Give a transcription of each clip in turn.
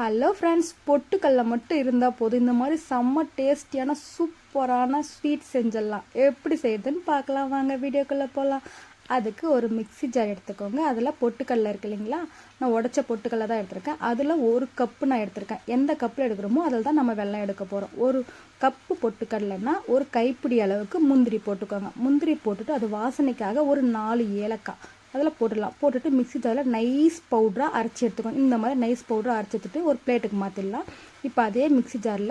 Hello friends பொட்டுக்கல்ல மட்டும் இருந்தால் போதும். இந்த மாதிரி செம்ம டேஸ்டியான சூப்பரான ஸ்வீட் செஞ்சிடலாம். எப்படி செய்யுதுன்னு பார்க்கலாம். வாங்க வீடியோக்குள்ளே போகலாம் அதுக்கு ஒரு மிக்சி ஜார் எடுத்துக்கோங்க. அதில் பொட்டுக்கல்ல இருக்கு இல்லைங்களா? நான் உடச்ச பொட்டுக்கல்ல தான் எடுத்திருக்கேன். அதில் ஒரு கப்பு நான் எடுத்திருக்கேன். எந்த கப்பில் எடுக்கிறோமோ அதில் தான் நம்ம வெள்ளம் எடுக்க போகிறோம் ஒரு கப்பு பொட்டுக்கடலைன்னா ஒரு கைப்பிடி அளவுக்கு முந்திரி போட்டுக்கோங்க. முந்திரி போட்டுட்டு அது வாசனைக்காக ஒரு நாலு ஏலக்காய். அதில் போட்டுடலாம். போட்டுட்டு மிக்ஸி ஜாரில் நைஸ் பவுடராக அரைச்சி எடுத்துக்கணும். இந்த மாதிரி நைஸ் பவுடராக அரைச்சி எடுத்துட்டு ஒரு பிளேட்டுக்கு மாற்றிடலாம் இப்போ அதே மிக்ஸி ஜாரில்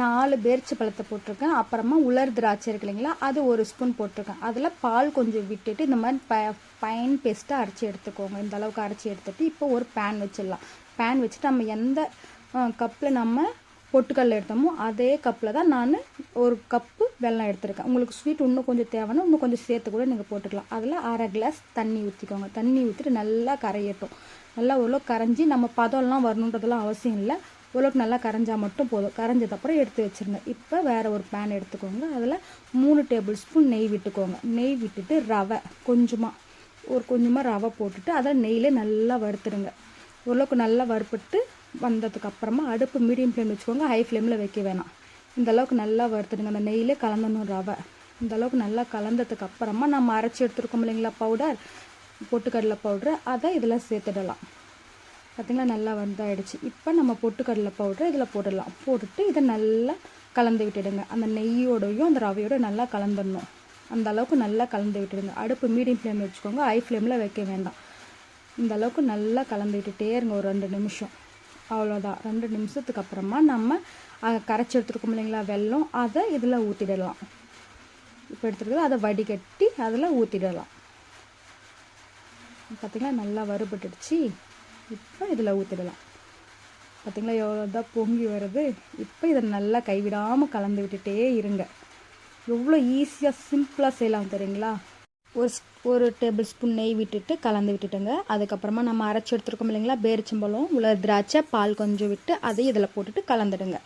நாலு பேர்ச்சி பழத்தை போட்டிருக்கேன். அப்புறமா உலர் திராட்சை இருக்கு இல்லைங்களா அது ஒரு ஸ்பூன் போட்டிருக்கேன். அதில் பால் கொஞ்சம் விட்டுட்டு இந்த மாதிரி ப பைன் பேஸ்ட்டாக அரைச்சி எடுத்துக்கோங்க. இந்த அளவுக்கு அரைச்சி எடுத்துட்டு இப்போ ஒரு பேன் வச்சிடலாம். பேன் வச்சுட்டு நம்ம எந்த கப்பில் நம்ம பொட்டுக்கல்ல எடுத்தோமோ அதே கப்பில் தான் நான் ஒரு கப்பு வெல்லம் எடுத்திருக்கேன். உங்களுக்கு ஸ்வீட் இன்னும் கொஞ்சம் தேவைன்னா இன்னும் கொஞ்சம் சேர்த்து கூட நீங்கள் போட்டுக்கலாம். அதில் அரை கிளாஸ் தண்ணி ஊற்றிக்கோங்க தண்ணி ஊற்றிட்டு நல்லா கரையட்டும். நல்லா ஓரளவு கரைஞ்சி நம்ம பதம்லாம் வரணுன்றதெல்லாம் அவசியம் இல்லை. ஓரளவுக்கு நல்லா கரைஞ்சால் மட்டும் போதும். கரைஞ்சதுக்கப்புறம் எடுத்து வச்சுருங்க. இப்போ வேறு ஒரு பேன் எடுத்துக்கோங்க. அதில் மூணு டேபிள் ஸ்பூன் நெய் விட்டுக்கோங்க. நெய் விட்டுட்டு ரவை கொஞ்சமாக ஒரு கொஞ்சமாக ரவை போட்டுட்டு அதை நெய்யில் நல்லா வறுத்துடுங்க. ஓரளவுக்கு நல்லா வறுப்பிட்டு வந்ததுக்கு அப்புறமா அடுப்பு மீடியம் ஃப்ளேம் வச்சுக்கோங்க. ஹை ஃப்ளேமில் வைக்க வேணாம். இந்தளவுக்கு நல்லா வறுத்துடுங்க. அந்த நெய்யிலே கலந்தணும் ரவை. இந்த அளவுக்கு நல்லா கலந்ததுக்கு அப்புறமா நம்ம அரைச்சி எடுத்துருக்கோம் இல்லைங்களா? பவுடர் பொட்டுக்கடலை பவுட்ரு அதை இதில் சேர்த்துடலாம். பார்த்திங்களா நல்லா வந்தாயிடுச்சு. இப்போ நம்ம பொட்டுக்கடலை பவுட்ரு இதில் போட்டுடலாம். போட்டுட்டு இதை நல்லா கலந்து விட்டுடுங்க. அந்த நெய்யோடையும் அந்த ரவையோட நல்லா கலந்துடணும். அந்த அளவுக்கு நல்லா கலந்து விட்டுடுங்க. அடுப்பு மீடியம் ஃப்ளேம் வச்சுக்கோங்க. ஹை ஃப்ளேமில் வைக்க வேண்டாம். இந்த அளவுக்கு நல்லா கலந்து விட்டுட்டே இருங்க. ஒரு ரெண்டு நிமிஷம். அவ்வளோதான். ரெண்டு நிமிஷத்துக்கு அப்புறமா நம்ம கரைச்சி எடுத்துருக்கோம் இல்லைங்களா வெல்லம். அதை இதில் ஊற்றிடலாம் இப்போ எடுத்துருக்கிறது அதை வடிகட்டி அதில் ஊற்றிடலாம் பார்த்திங்களா நல்லா வறுபட்டுடுச்சு. இப்போ இதில் ஊற்றிடலாம் பார்த்திங்களா எவ்வளோ தான் பொங்கி வருது. இப்போ இதை நல்லா கைவிடாமல் கலந்து விட்டுட்டே இருங்க. எவ்வளோ ஈஸியாக சிம்பிளாக செய்யலாம் தெரியுங்களா? ஒரு ஒரு டேபிள் ஸ்பூன் நெய் விட்டுட்டு கலந்து விட்டுட்டுங்க. அதுக்கப்புறமா நம்ம அரைச்சி எடுத்துருக்கோம் இல்லைங்களா? பேரிச்சம்பழம் உள்ள திராட்சை பால் கொஞ்சம் விட்டு அதையும் இதில் போட்டுட்டு கலந்துடுங்க.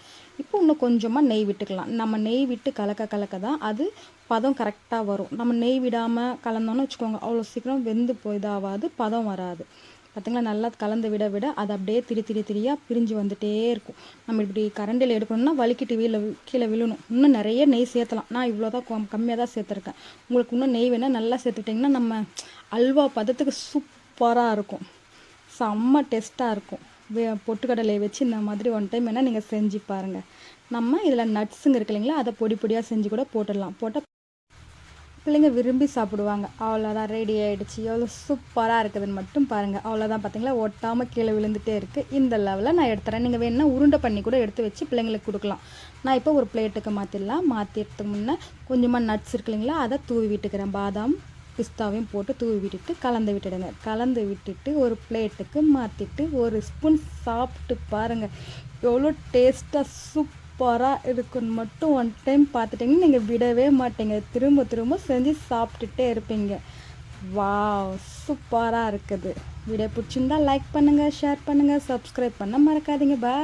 இப்போ இன்னும் கொஞ்சமாக நெய் விட்டுக்கலாம். நம்ம நெய் விட்டு கலக்க கலக்க தான் அது பதம் கரெக்டாக வரும். நம்ம நெய் விடாமல் கலந்தோன்னு வச்சுக்கோங்க அவ்வளோ சீக்கிரம் வெந்து இதாகாது பதம் வராது. பார்த்திங்களா நல்லா கலந்து விட விட அது அப்படியே திரி திரி திரியாக பிரிஞ்சு வந்துகிட்டே இருக்கும். நம்ம இப்படி கரண்டில் எடுக்கணும்னா வலிக்கிட்டு வீழ கீழே விழணும். இன்னும் நிறைய நெய் சேர்த்தலாம். நான் இவ்வளோ தான் கம்மியாக தான் சேர்த்துருக்கேன். உங்களுக்கு இன்னும் நெய் வேணால் நல்லா சேர்த்துட்டிங்கன்னா நம்ம அல்வா பதத்துக்கு சூப்பராக இருக்கும். செம்ம டேஸ்ட்டாக இருக்கும். வே பொட்டுக்கடலையை வச்சு இந்த மாதிரி ஒன் டைம் வேணால் நீங்கள் செஞ்சு பாருங்கள் நம்ம இதில் நட்ஸுங்க இருக்கு இல்லைங்களா அதை பொடி பொடியாக செஞ்சு கூட போட்டுடலாம். போட்டால் பிள்ளைங்க விரும்பி சாப்பிடுவாங்க. அவ்வளோதான் ரெடி ஆகிடுச்சு எவ்வளோ சூப்பராக இருக்குதுன்னு மட்டும் பாருங்கள் அவ்வளோதான் பார்த்தீங்களா ஒட்டாமல் கீழே விழுந்துகிட்டே இருக்குது இந்த லெவலில் நான் எடுத்துறேன். நீங்கள் வேணுன்னா உருண்டை பண்ணி கூட எடுத்து வச்சு பிள்ளைங்களுக்கு கொடுக்கலாம். நான் இப்போ ஒரு பிளேட்டுக்கு மாற்றிடலாம் மாற்றிடுறதுக்கு முன்னே கொஞ்சமாக நட்ஸ் இருக்கு இல்லைங்களா? அதை தூவி விட்டுக்கிறேன். பாதாம் பிஸ்தாவையும் போட்டு தூவி விட்டுட்டு கலந்து விட்டுடுங்க. கலந்து விட்டுட்டு ஒரு பிளேட்டுக்கு மாற்றிட்டு ஒரு ஸ்பூன் சாப்பிட்டு பாருங்கள் எவ்வளோ டேஸ்ட்டாக சூப் சூப்பராக இருக்குன்னு மட்டும் ஒன் டைம் பார்த்துட்டிங்கன்னா நீங்கள் விடவே மாட்டீங்க. திரும்ப திரும்ப செஞ்சு சாப்பிட்டுட்டே இருப்பீங்க. வாவ் சூப்பராக இருக்குது. வீடியோ பிடிச்சிருந்தா லைக் பண்ணுங்கள் ஷேர் பண்ணுங்கள் சப்ஸ்கிரைப் பண்ண மறக்காதீங்க. பாய்